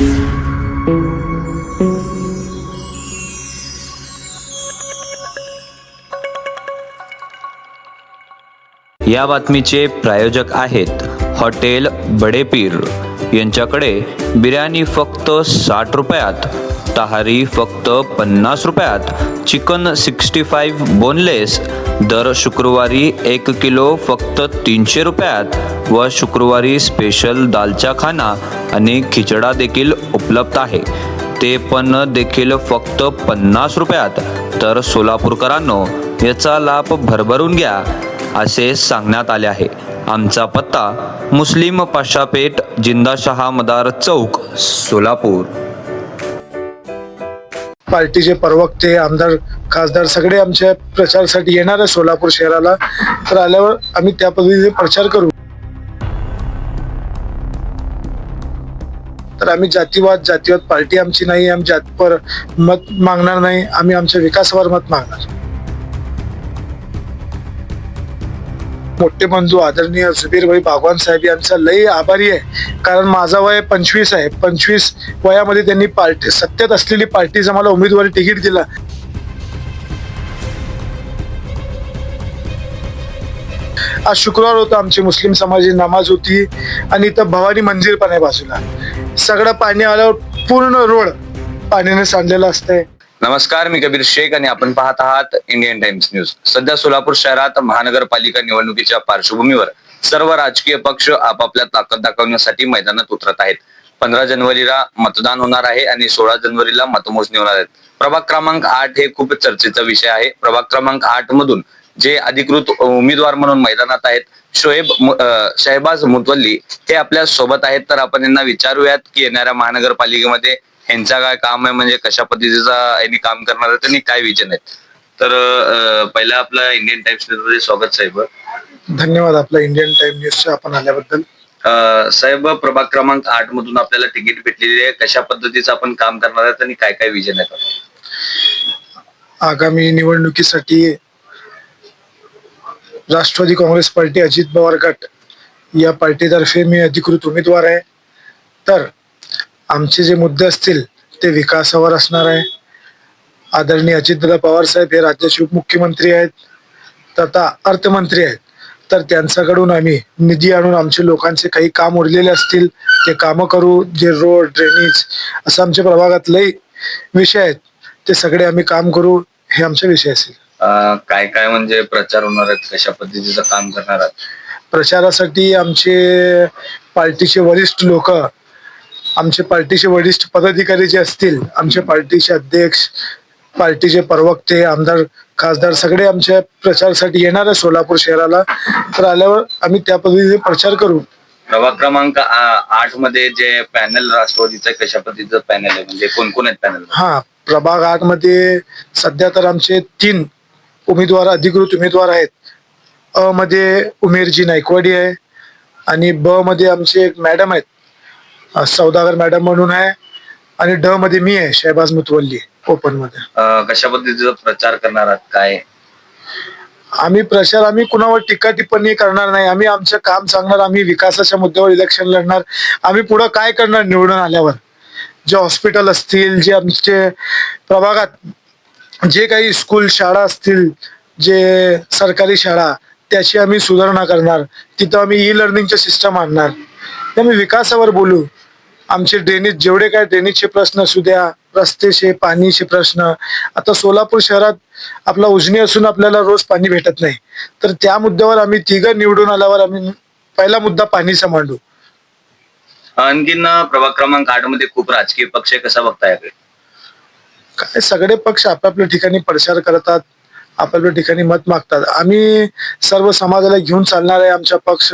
या बातमीचे प्रायोजक आहेत हॉटेल बडेपीर. यांच्याकडे बिर्याणी फक्त साठ रुपयात. शाकाहारी फक्त पन्नास रुपयात. Chicken sixty five boneless. दर शुक्रवारी एक किलो फक्त तीनशे रुपयात व शुक्रवारी स्पेशल दालचा खाना आणि खिचडा देखील उपलब्ध आहे. ते पण देखील फक्त पन्नास रुपयात. तर सोलापूरकरांनो याचा लाभ भरभरून घ्या असे सांगण्यात आले आहे. आमचा पत्ता मुस्लिम पाशापेठ जिंदाशहा मदार चौक सोलापूर. पार्टीचे प्रवक्ते आमदार खासदार सगळे आमच्या प्रचारासाठी येणार आहे सोलापूर शहराला. तर आल्यावर आम्ही त्या पद्धतीने प्रचार करू. तर आम्ही जातीवाद जातीवाद पार्टी आमची नाही आम्ही जातपर मत मागणार नाही आम्ही आमच्या विकासावर मत मागणार. मोठे बंधू आदरणीय सुबीरभाई भागवान साहेब यांचा लई आभारी आहे. कारण माझा वय पंचवीस आहे. पंचवीस वयामध्ये त्यांनी पार्टी सत्तेत असलेली पार्टीचा मला उमेदवारी तिकीट दिला. आज शुक्रवार होता आमची मुस्लिम समाजाची नमाज होती आणि इथं भवानी मंदिर पण आहे बाजूला. सगळं पाणी आल्यावर पूर्ण रोड पाण्याने सांडलेला असतंय. नमस्कार मी कबीर शेख आणि आपण पाहत आहात इंडियन टाइम्स न्यूज सध्या सोलापूर शहरात महानगरपालिका निवडणुकीच्या पार्श्वभूमीवर सर्व राजकीय पक्ष आपापल्या ताकद दाखवण्यासाठी मैदानात उतरत आहेत. पंधरा जानेवारीला मतदान होणार आहे आणि सोळा जानेवारीला मतमोजणी होणार आहेत. प्रभाग क्रमांक आठ हे खूप चर्चेचा विषय आहे. प्रभाग क्रमांक आठ मधून जे अधिकृत उमेदवार म्हणून मैदानात आहेत शोएब शहबाज मुतवल्ली हे आपल्यासोबत आहेत. तर आपण यांना विचारूयात की येणाऱ्या महानगरपालिकेमध्ये यांचा काय काम आहे? म्हणजे कशा पद्धतीचा यांनी काम करणार आहेत आणि काय विजन आहेत तर अं, पहिला आपलं इंडियन टाइम्स न्यूजमध्ये स्वागत साहेब. धन्यवाद आपला इंडियन टाइम न्यूजच्या आपण आल्याबद्दल. अं, साहेब प्रभाग क्रमांक आठ मधून आपल्याला तिकीट भेटलेली आहे. कशा पद्धतीचं आपण काम करणार आहेत आणि काय काय विजन आपलं? आगामी निवडणुकीसाठी राष्ट्रवादी काँग्रेस पार्टी अजित पवार गट या पार्टीतर्फे मी अधिकृत उमेदवार आहे. तर आमचे जे मुद्दे असतील ते विकासावर असणार आहे. आदरणीय अजितदादा पवार साहेब हे राज्याचे उपमुख्यमंत्री आहेत. तथा अर्थमंत्री आहेत. तर त्यांच्याकडून आम्ही निधी आणून आमचे लोकांचे काही काम उरलेले असतील ते कामं करू जे रोड ड्रेनेज असं आमच्या प्रभागात लई विषय आहेत ते सगळे आम्ही काम करू हे आमचे विषय असेल. काय काय म्हणजे प्रचार होणार आहेत? कशा पद्धतीचं काम करणार आहात? प्रचारासाठी आमचे पार्टीचे वरिष्ठ लोक आमचे पार्टीचे वरिष्ठ पदाधिकारी जे असतील आमचे पार्टीचे अध्यक्ष पार्टीचे प्रवक्ते आमदार खासदार सगळे आमच्या प्रचारासाठी येणार आहे सोलापूर शहराला. तर आल्यावर आम्ही त्या पद्धतीने प्रचार करू. प्रभाग क्रमांक आठमध्ये जे पॅनल राष्ट्रवादीचं कशा पद्धतीचं पॅनल आहे? म्हणजे कोण कोण आहेत पॅनल? हा प्रभाग आठमध्ये सध्या तर आमचे तीन उमेदवार अधिकृत उमेदवार आहेत. अ मध्ये उमेरजी नायकवाडी आहे आणि ब मध्ये आमचे एक मॅडम आहेत. सौदागर मॅडम म्हणून आहे आणि ड मध्ये मी आहे शहबाज मुतवल्ली ओपनमध्ये. कशा पद्धतीचा प्रचार करणार आहात? काय? आम्ही प्रचार आम्ही कुणावर टीका टिप्पणी करणार नाही. आम्ही आमचं काम सांगणार आम्ही विकासाच्या मुद्द्यावर इलेक्शन लढणार. आम्ही पुढं काय करणार निवडून आल्यावर? जे हॉस्पिटल असतील जे आमचे प्रभागात जे काही स्कूल शाळा असतील जे सरकारी शाळा त्याची आम्ही सुधारणा करणार. तिथं आम्ही ई लर्निंगचे सिस्टम आणणार. ते आम्ही विकासावर बोलू. आमचे ड्रेनेज जेवढे काय ड्रेनेजचे प्रश्न असू द्या रस्तेचे पाणीचे प्रश्न आता सोलापूर शहरात आपला उजनी असून आपल्याला रोज पाणी भेटत नाही. तर त्या मुद्द्यावर आम्ही तिघं निवडून आल्यावर आम्ही पहिला मुद्दा पाणीचा मांडू आणखीन प्रभाग क्रमांक आठमध्ये खूप राजकीय पक्ष कसा बघताय याकडे? काय सगळे पक्ष आपापल्या ठिकाणी प्रचार करतात आपापल्या ठिकाणी मत मागतात. आम्ही सर्व समाजाला घेऊन चालणार आहे आमचा पक्ष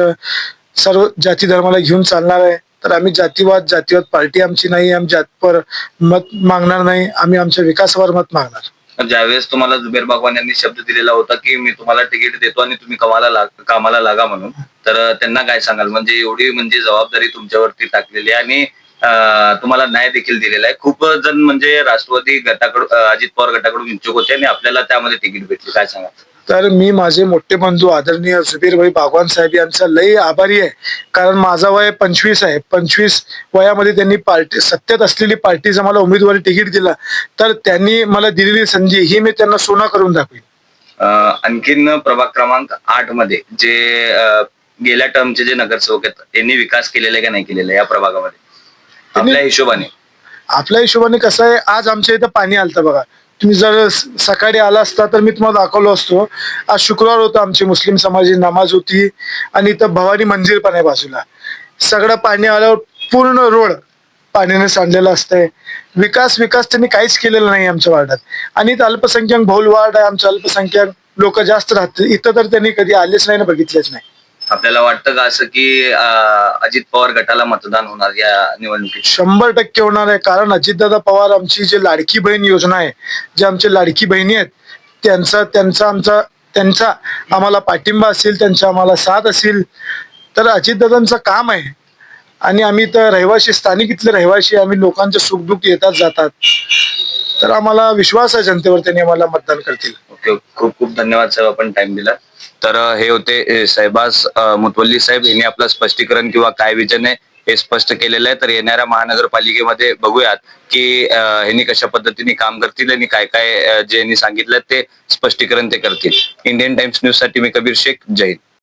सर्व जाती धर्माला घेऊन चालणार आहे. तर आम्ही जातीवाद जातीवाद पार्टी आमची नाही आम्ही जातपर मत मागणार नाही आम्ही आमच्या विकासावर मत मागणार. ज्यावेळेस तुम्हाला जुबेर बागवान यांनी शब्द दिलेला होता की मी तुम्हाला तिकीट देतो आणि तुम्ही कमाला लाग कामाला लागा म्हणून तर त्यांना काय सांगाल? म्हणजे एवढी म्हणजे जबाबदारी तुमच्यावरती टाकलेली आहे आणि तुम्हाला न्याय देखील दिलेला आहे. खूप जण म्हणजे राष्ट्रवादी गटाकडून अजित पवार गटाकडून इच्छुक होते आणि आपल्याला त्यामध्ये तिकीट भेटली. काय सांगा तर मी माझे मोठे बंधू आदरणीय जुबीर भाई बागवान साहेब यांचा लई आभारी आहे. कारण माझा वय पंचवीस आहे. पंचवीस वयामध्ये त्यांनी पार्टी सत्तेत असलेली पार्टीचा मला उमेदवारी तिकीट दिला. तर त्यांनी मला दिलेली संधी ही मी त्यांना सोना करून दाखवीन. आणखीन प्रभाग क्रमांक आठमध्ये जे अं, गेल्या टर्मचे जे नगरसेवक आहेत त्यांनी विकास केलेला आहे का नाही केलेला आहे या प्रभागामध्ये? आपल्या हिशोबाने. आपल्या हिशोबाने कसं आहे आज आमच्या इथं पाणी आलतं बघा. तुम्ही जर सकाळी आला असता तर मी तुम्हाला दाखवलो असतो. आज शुक्रवार होतं आमची मुस्लिम समाजाची नमाज होती आणि इथं भवानी मंदिर पण आहे बाजूला. सगळं पाणी आल्यावर पूर्ण रोड पाण्याने सांडलेलं असतंय. विकास विकास त्यांनी काहीच केलेला नाही आमच्या वार्डात. आणि इथं अल्पसंख्याक बहुल वार्ड आहे आमचं अल्पसंख्याक लोक जास्त राहतात. इथं तर त्यांनी कधी आलेच नाही ना बघितलेच नाही. आपल्याला वाटतं का असं की अं, अजित पवार गटाला मतदान होणार या निवडणुकीत? शंभर टक्के होणार आहे. कारण अजितदादा पवार आमची जी लाडकी बहीण योजना आहे जे आमचे लाडकी बहिणी आहेत त्यांचा त्यांचा आमचा त्यांचा आम्हाला पाठिंबा असेल त्यांचा आम्हाला साथ असेल तर अजितदादांचं काम आहे. आणि आम्ही तर रहिवासी स्थानिक इथले रहिवासी आम्ही लोकांचे सुखदुःख येतात जातात. तर आम्हाला विश्वास आहे जनतेवर त्यांनी आम्हाला मतदान करतील. ओके खूप खूप धन्यवाद साहेब आपण टाइम दिला. तर हे होते अं, मुतवल्ली साहेब. यांनी आपलं स्पष्टीकरण किंवा काय विजन आहे हे स्पष्ट केलेलं आहे. तर येणाऱ्या महानगरपालिकेमध्ये बघूयात की ह्यांनी कशा पद्धतीने काम करतील आणि काय काय जे यांनी सांगितलं ते स्पष्टीकरण ते करतील. इंडियन टाइम्स न्यूजसाठी मी कबीर शेख. जय